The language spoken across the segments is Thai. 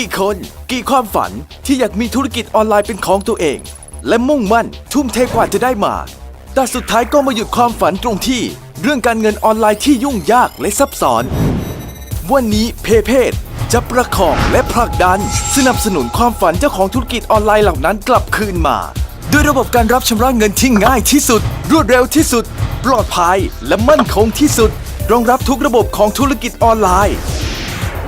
กี่คนกี่ความฝันที่อยากมีธุรกิจออนไลน์เป็นของตัวเอง และมุ่งมั่นทุ่มเทกว่าจะได้มา แต่สุดท้ายก็มาหยุดความฝันตรงที่ เรื่องการเงินออนไลน์ที่ยุ่งยากและซับซ้อน วันนี้เพเพศจะประคองและผลักดัน สนับสนุนความฝันเจ้าของธุรกิจออนไลน์เหล่านั้นกลับคืนมา ด้วยระบบการรับชำระเงินที่ง่ายที่สุด รวดเร็วที่สุด ปลอดภัยและมั่นคงที่สุด รองรับทุกระบบของธุรกิจออนไลน์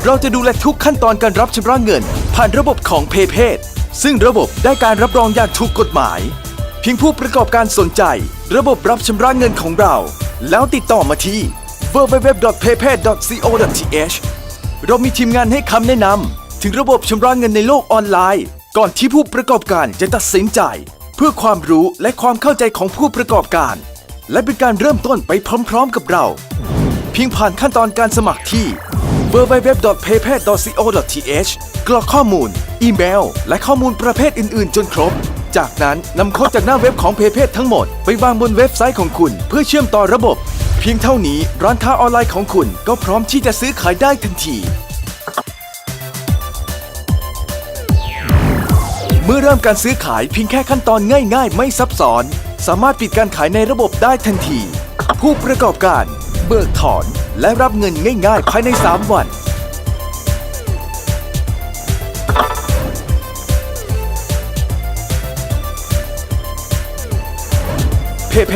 เราจะดูแลทุกขั้นตอนการรับชำระเงิน ผ่านระบบของเพเพศซึ่งระบบได้การรับรองอย่างถูกกฎหมาย เพียงผู้ประกอบการสนใจ ระบบรับชำระเงินของเรา แล้วติดต่อมาที่ www.paypay.co.th เรามีทีมงานให้คำแนะนำถึงระบบชำระเงินในโลกออนไลน์ ก่อนที่ผู้ประกอบการจะตัดสินใจ เพื่อความรู้และความเข้าใจของผู้ประกอบการ และเป็นการเริ่มต้นไปพร้อม ๆ กับเรา เพียงผ่านขั้นตอนการสมัครที่ www.paypal.co.th กรอกข้อมูล อีเมล และข้อมูลประเภทอื่น ๆ จนครบ จากนั้นนำโค้ดจากหน้าเว็บของ PayPal ทั้งหมด ไปวางบนเว็บไซต์ของคุณ เพื่อเชื่อมต่อระบบ เพียงเท่านี้ร้านค้าออนไลน์ของคุณก็พร้อมที่จะซื้อขายได้ทันที เมื่อเริ่มการซื้อขายเพียงแค่ขั้นตอนง่าย ๆ ไม่ซับซ้อน สามารถปิดการขายในระบบได้ทันที ผู้ประกอบการ เบิกถอน และรับเงินง่ายๆ ภายใน 3 วัน เพเพ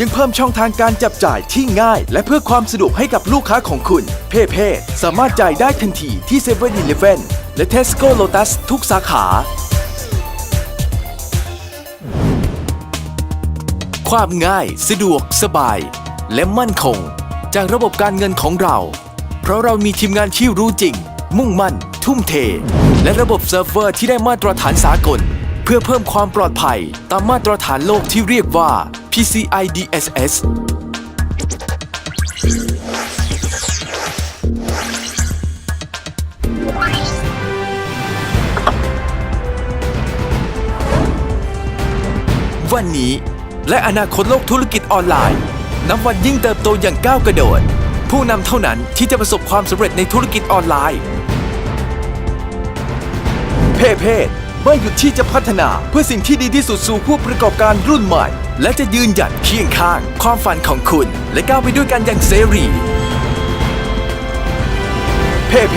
ยังเพิ่มช่องทางการจับจ่ายที่ง่าย และเพื่อความสะดวกให้กับลูกค้าของคุณ เพเพสามารถจ่ายได้ทันทีที่7 e เ e ่ e อและ Tesco Lotus ทุกสาขาความง่าย สะดวก สบาย และมั่นคง จากระบบการเงินของเรา เพราะเรามีทีมงานที่รู้จริง มุ่งมั่น ทุ่มเท และระบบเซิร์ฟเวอร์ที่ได้มาตรฐานสากล เพื่อเพิ่มความปลอดภัย ตามมาตรฐานโลกที่เรียกว่า PCI DSS วันนี้ และอนาคตโลกธุรกิจออนไลน์ นับวันยิ่งเติบโตอย่างก้าวกระโดด ผู้นำเท่านั้นที่จะประสบความสำเร็จในธุรกิจออนไลน์ เพเพไม่หยุดที่จะพัฒนาเพื่อสิ่งที่ดีที่สุดสู่ผู้ประกอบการรุ่นใหม่ และจะยืนหยัดเคียงข้าง ความฝันของคุณ และก้าวไปด้วยกันอย่างเสรี เพเพ